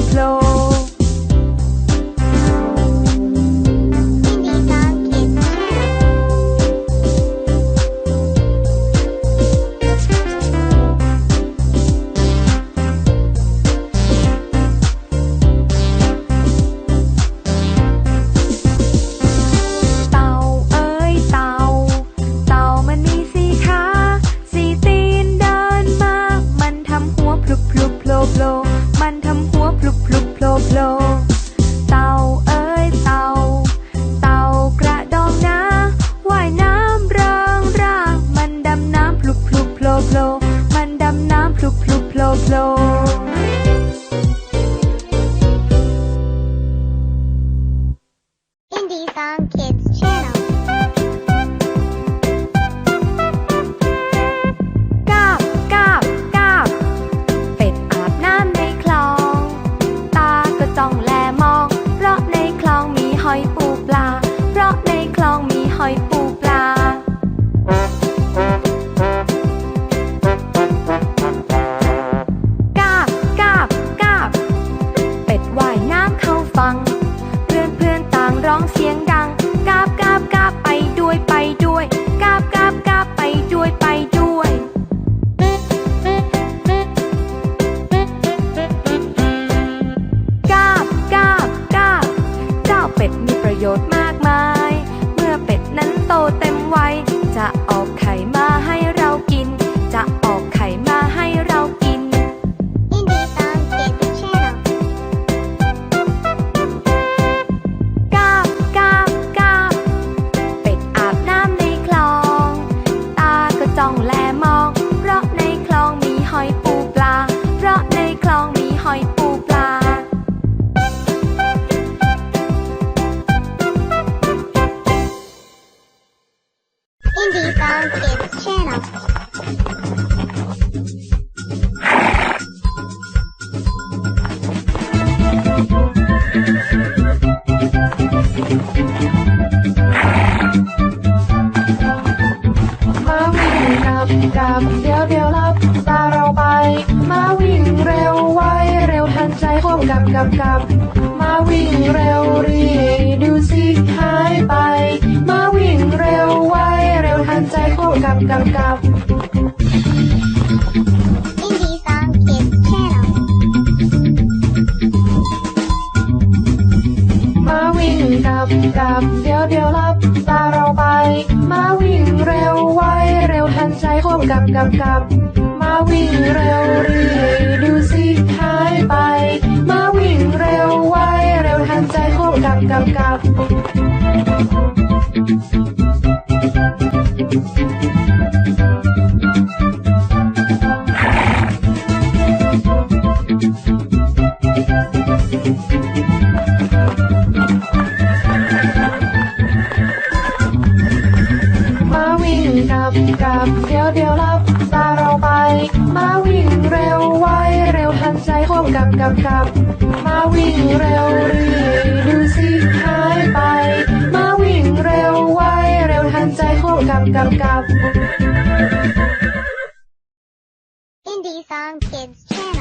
flow. Kids channel. Indie Song Kids channel. มาวิ่งกับกับเดี๋ยวเดี๋ยวรับตาเราไป มาวิ่งเร็วไวเร็วทันใจควบกับกับกับ มาวิ่งเร็วรีดู กับกับกับ Indie Song Kids channel. มาวิ่งกับกับเดี๋ยวเดี๋ยวรับตาเราไป มาวิ่งเร็วไวเร็วทันใจควบกับกับกับ มาวิ่งเร็วรีดูสิหายไป มาวิ่งเร็วไวเร็วทันใจควบกับกับกับ กับเดี๋ยวเดี๋ยวรับตาเราไป มาวิ่งเร็วไวเร็วทันใจควบกับกับกับ มาวิ่งเร็วเรีดูสิหายไป มาวิ่งเร็วไวเร็วทันใจควบกับกับกับ Indie Song Kids channel.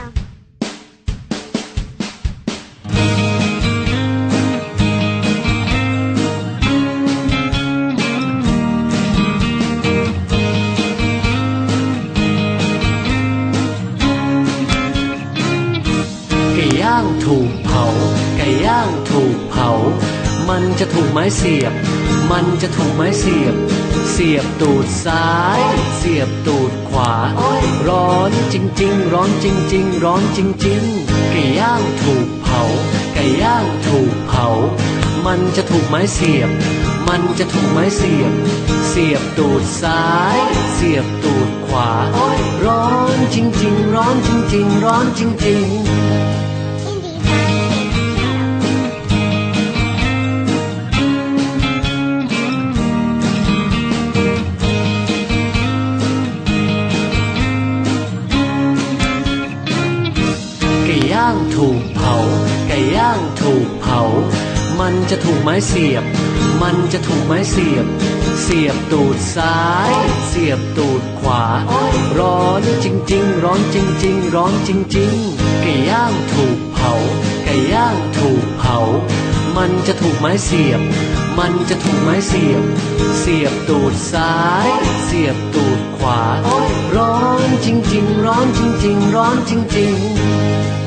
จะถูกไม้เสียบ มันจะถูกไม้เสียบ เสียบตูดซ้าย เสียบตูดขวา ร้อนจริง ๆ ร้อนจริง ๆ ร้อนจริง ๆ ไก่ย่างถูกเผา ไก่ย่างถูกเผา มันจะถูกไม้เสียบ มันจะถูกไม้เสียบ เสียบตูดซ้าย เสียบตูดขวา ร้อนจริง ๆ ร้อนจริง ๆ ร้อนจริง ๆ ถูกเผา ไก่ย่างถูกเผา มันจะถูกไม้เสียบ มันจะถูกไม้เสียบ เสียบตูดซ้าย เสียบตูดขวา ร้อนจริง ๆ ร้อนจริง ๆ ร้อนจริง ๆ ไก่ย่างถูกเผา ไก่ย่างถูกเผา มันจะถูกไม้เสียบ มันจะถูกไม้เสียบ เสียบตูดซ้าย เสียบตูดขวา ร้อนจริง ๆ ร้อนจริง ๆ ร้อนจริง ๆ